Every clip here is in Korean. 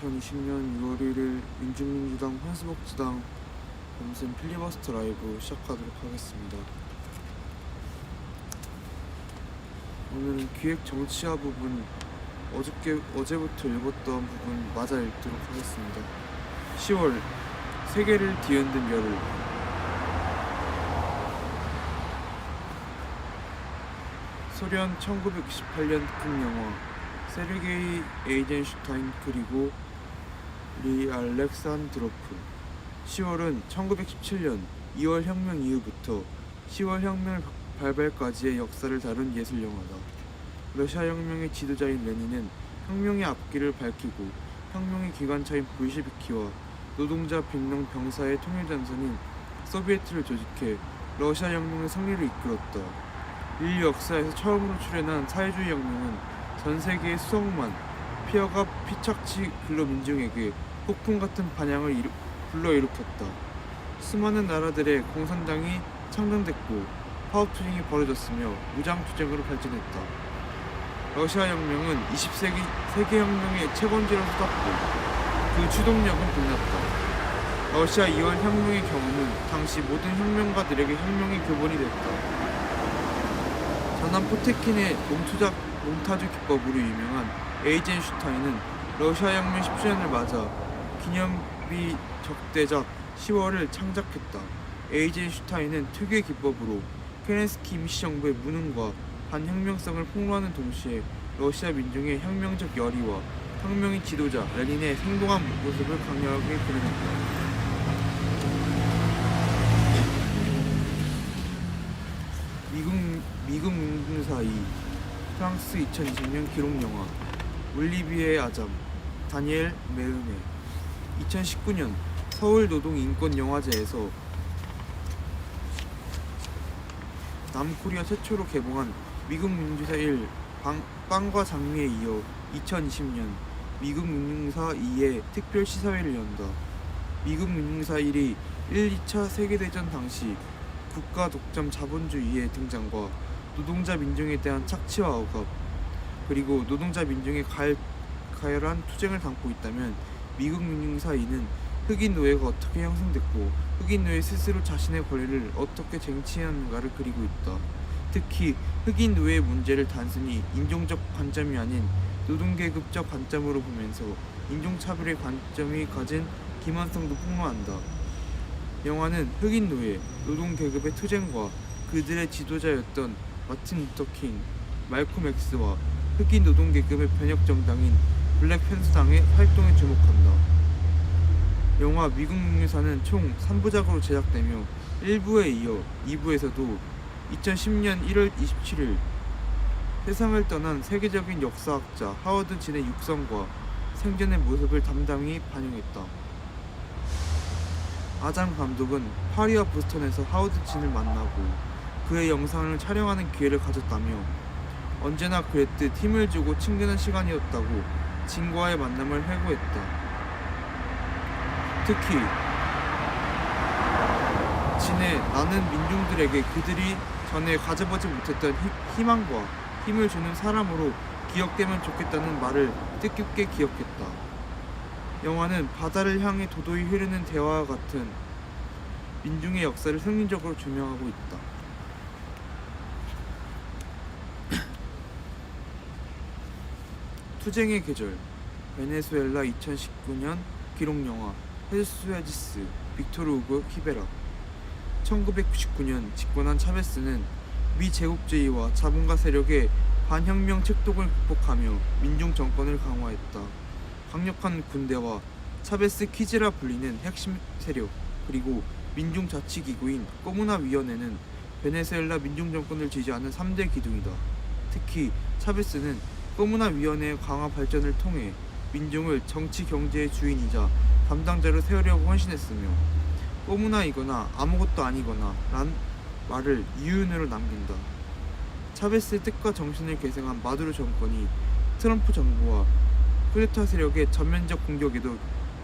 2020년 6월 1일 민주민주당 환수복지당 범센 필리버스터 라이브 시작하도록 하겠습니다. 오늘은 기획 정치화 부분 어저께 어제부터 읽었던 부분 맞아 읽도록 하겠습니다. 10월 세계를 뒤흔든 열흘 소련 1998년 큰 영화 세르게이 에이젠슈타인 그리고 리 알렉산드로프 10월은 1917년 2월 혁명 이후부터 10월 혁명 발발까지의 역사를 다룬 예술 영화다. 러시아 혁명의 지도자인 레닌은 혁명의 앞길을 밝히고 혁명의 기관차인 볼시비키와 노동자 빈농 병사의 통일 전선인 소비에트를 조직해 러시아 혁명의 승리를 이끌었다. 인류 역사에서 처음으로 출현한 사회주의 혁명은 전 세계의 수억만 피어가 피착지 근로민중에게 폭풍 같은 반향을 이루, 불러일으켰다. 수많은 나라들의 공산당이 창당됐고 파업 투쟁이 벌어졌으며 무장 투쟁으로 발전했다. 러시아 혁명은 20세기 세계혁명의 채권지로 쏟았고 그 추동력은 빛났다. 러시아 2월 혁명의 경우는 당시 모든 혁명가들에게 혁명의 교본이 됐다. 전함 포테킨의 몽투작, 몽타주 기법으로 유명한 에이젠슈타인은 러시아 혁명 10주년을 맞아 기념비 적대작 10월을 창작했다. 에이젠 슈타인은 특유의 기법으로 케렌스키 임시 정부의 무능과 반혁명성을 폭로하는 동시에 러시아 민중의 혁명적 열의와 혁명의 지도자 레닌의 행동한 모습을 강력하게 그려냈다. 미국 미국 민군사 2 프랑스 2020년 기록 영화 올리비에 아잠 다니엘 메르네 2019년 서울 노동 인권 영화제에서 남코리아 최초로 개봉한 미국 민주사 1 방, 빵과 장미에 이어 2020년 미국 민중사 2의 특별 시사회를 연다. 미국 민중사 1이 1, 2차 세계대전 당시 국가 독점 자본주의의 등장과 노동자 민중에 대한 착취와 억압 그리고 노동자 민중의 가열, 가열한 투쟁을 담고 있다면 미국 민중사 2는 흑인 노예가 어떻게 형성됐고 흑인 노예 스스로 자신의 권리를 어떻게 쟁취하는가를 그리고 있다. 특히 흑인 노예의 문제를 단순히 인종적 관점이 아닌 노동계급적 관점으로 보면서 인종차별의 관점이 가진 기만성도 폭로한다. 영화는 흑인 노예, 노동계급의 투쟁과 그들의 지도자였던 마틴 루터킹, 말콤 엑스와 흑인 노동계급의 변혁 정당인 블랙 팬서당의 활동에 주목한다. 영화 미국 민유사는 총 3부작으로 제작되며 1부에 이어 2부에서도 2010년 1월 27일 세상을 떠난 세계적인 역사학자 하워드 진의 육성과 생전의 모습을 담담히 반영했다. 아장 감독은 파리와 보스턴에서 하워드 진을 만나고 그의 영상을 촬영하는 기회를 가졌다며 언제나 그랬듯 힘을 주고 친근한 시간이었다고 진과의 만남을 회고했다. 특히 진의 나는 민중들에게 그들이 전에 가져보지 못했던 희- 희망과 힘을 주는 사람으로 기억되면 좋겠다는 말을 뜻깊게 기억했다. 영화는 바다를 향해 도도히 흐르는 대화와 같은 민중의 역사를 상징적으로 조명하고 있다. 투쟁의 계절 베네수엘라 2019년 기록 영화 헤수에지스 빅토르 우고 키베라 1999년 집권한 차베스는 미 제국주의와 자본가 세력의 반혁명 책독을 극복하며 민중 정권을 강화했다. 강력한 군대와 차베스 키즈라 불리는 핵심 세력 그리고 민중 자치 기구인 꼬무나 위원회는 베네수엘라 민중 정권을 지지하는 3대 기둥이다. 특히 차베스는 꼬무나 위원회의 강화 발전을 통해 민중을 정치 경제의 주인이자 담당자로 세우려고 헌신했으며 꼬무나이거나 아무것도 아니거나 란 말을 이윤으로 남긴다. 차베스의 뜻과 정신을 계승한 마두로 정권이 트럼프 정부와 쿠데타 세력의 전면적 공격에도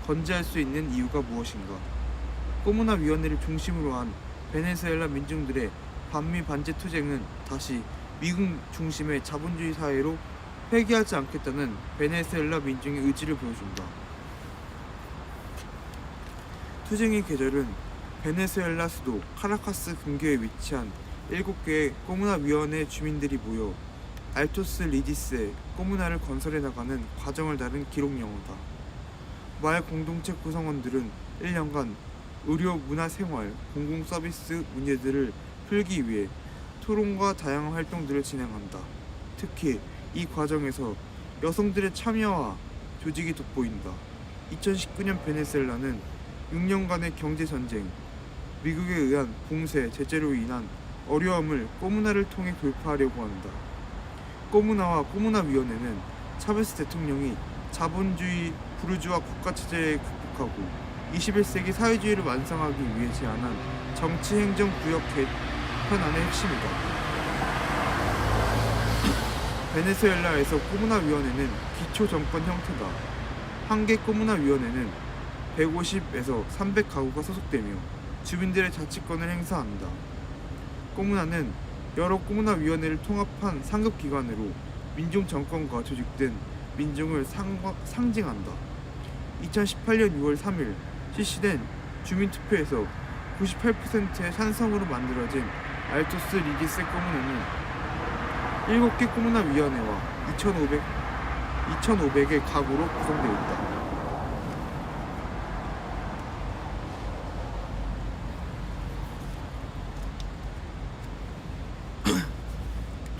건재할 수 있는 이유가 무엇인가? 꼬무나 위원회를 중심으로 한 베네수엘라 민중들의 반미 반제 투쟁은 다시 미국 중심의 자본주의 사회로 회귀하지 않겠다는 베네수엘라 민중의 의지를 보여준다. 투쟁의 계절은 베네수엘라 수도 카라카스 근교에 위치한 7개의 꼬무나 위원회 주민들이 모여 알토스 리디스에 꼬무나를 건설해 나가는 과정을 다룬 기록 영화다. 마을 공동체 구성원들은 1년간 의료, 문화, 생활, 공공 서비스 문제들을 풀기 위해 토론과 다양한 활동들을 진행한다. 특히 이 과정에서 여성들의 참여와 조직이 돋보인다. 2019년 베네수엘라는 6년간의 경제 전쟁, 미국에 의한 봉쇄, 제재로 인한 어려움을 꼬무나를 통해 돌파하려고 한다. 꼬무나와 꼬무나 위원회는 차베스 대통령이 자본주의 부르주아 국가 체제를 극복하고 21세기 사회주의를 완성하기 위해 제안한 정치 행정 구역 개편안의 핵심이다. 베네수엘라에서 꼬무나 위원회는 기초 정권 형태다. 한 개 꼬무나 위원회는 150에서 300 가구가 소속되며 주민들의 자치권을 행사한다. 꼬무나는 여러 꼬무나 위원회를 통합한 상급 기관으로 민중 정권과 조직된 민중을 상과, 상징한다. 2018년 6월 3일 실시된 주민 투표에서 98%의 찬성으로 만들어진 알토스 리디스 꼬무나는 7개 꼬무나 위원회와 2,500 2,500의 가구로 구성되어 있다.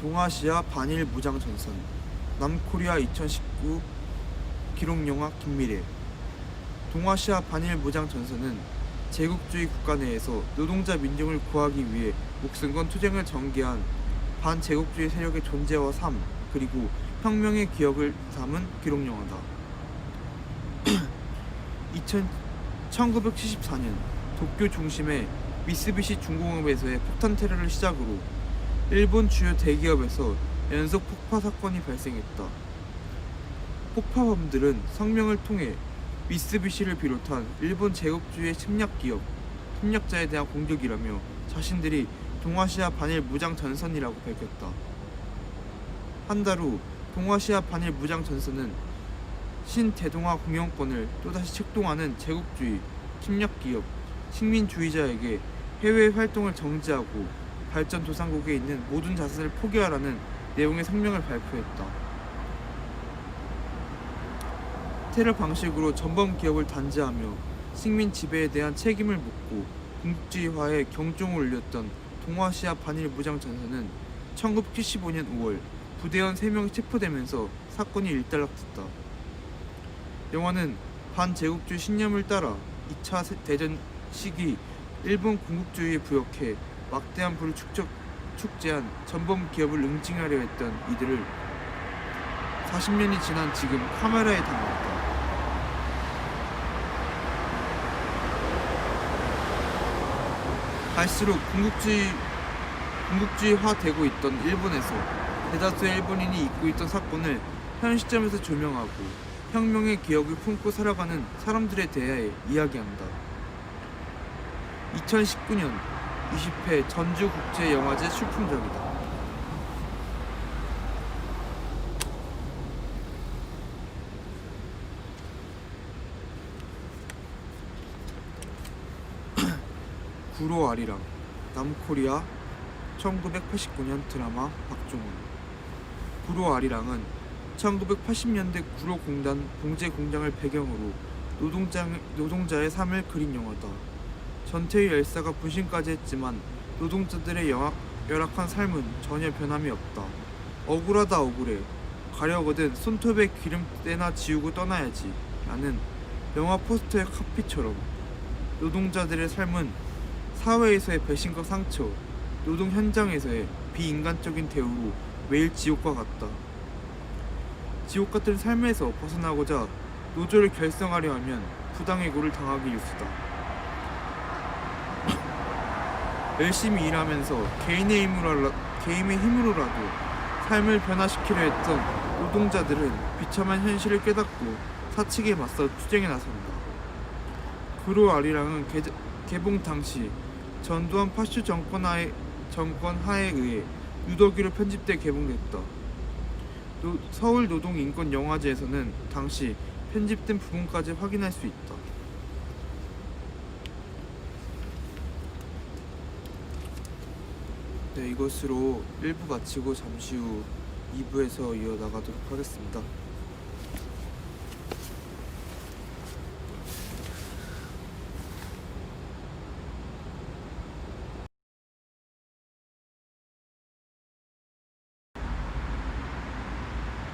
동아시아 반일 무장 전선 남코리아 2019 기록 영화 김미래 동아시아 반일 무장 전선은 제국주의 국가 내에서 노동자 민중을 구하기 위해 목숨 건 투쟁을 전개한 반제국주의 세력의 존재와 삶 그리고 혁명의 기억을 담은 기록 영화다. 2000, 1974년 도쿄 중심의 미쓰비시 중공업에서의 폭탄 테러를 시작으로 일본 주요 대기업에서 연속 폭파 사건이 발생했다. 폭파범들은 성명을 통해 미쓰비시를 비롯한 일본 제국주의 침략 기업, 침략자에 대한 공격이라며 자신들이 동아시아 반일 무장 전선이라고 밝혔다. 한 달 후 동아시아 반일 무장 전선은 신대동아 공영권을 또다시 책동하는 제국주의, 침략 기업, 식민주의자에게 해외 활동을 정지하고 발전 도상국에 있는 모든 자산을 포기하라는 내용의 성명을 발표했다. 테러 방식으로 전범 기업을 단죄하며 식민 지배에 대한 책임을 묻고 군국주의화에 경종을 울렸던 동아시아 반일 무장 전선은 1975년 5월 부대원 3명이 체포되면서 사건이 일단락됐다. 영화는 반제국주의 신념을 따라 2차 세- 대전 시기 일본 군국주의에 부역해 막대한 부를 축적, 축제한 전범 기업을 응징하려 했던 이들을 40년이 지난 지금 카메라에 담았다. 갈수록 군국주의 군국주의화되고 있던 일본에서 대다수의 일본인이 잊고 있던 사건을 현 시점에서 조명하고 혁명의 기억을 품고 살아가는 사람들에 대해 이야기한다. 2019년 20회 전주국제영화제 출품작이다. 구로 아리랑 남코리아 1989년 드라마 박종원 구로 아리랑은 1980년대 구로 공단 봉제 공장을 배경으로 노동자, 노동자의 삶을 그린 영화다. 전태일 열사가 분신까지 했지만 노동자들의 영악, 열악한 삶은 전혀 변함이 없다. 억울하다 억울해. 가려거든 손톱에 기름때나 지우고 떠나야지. 라는 영화 포스터의 카피처럼 노동자들의 삶은 사회에서의 배신과 상처, 노동 현장에서의 비인간적인 대우로 매일 지옥과 같다. 지옥 같은 삶에서 벗어나고자 노조를 결성하려 하면 부당해고를 당하기 일수다. 열심히 일하면서 개인의 힘으로 개인의 힘으로라도 삶을 변화시키려 했던 노동자들은 비참한 현실을 깨닫고 사측에 맞서 투쟁에 나선다. 그로 아리랑은 개, 개봉 당시 전두환 파슈 정권 하에, 정권 하에 의해 유도기로 편집돼 개봉됐다. 노, 서울 노동 인권 영화제에서는 당시 편집된 부분까지 확인할 수 있다. 네, 이것으로 1부 마치고 잠시 후 2부에서 이어나가도록 하겠습니다.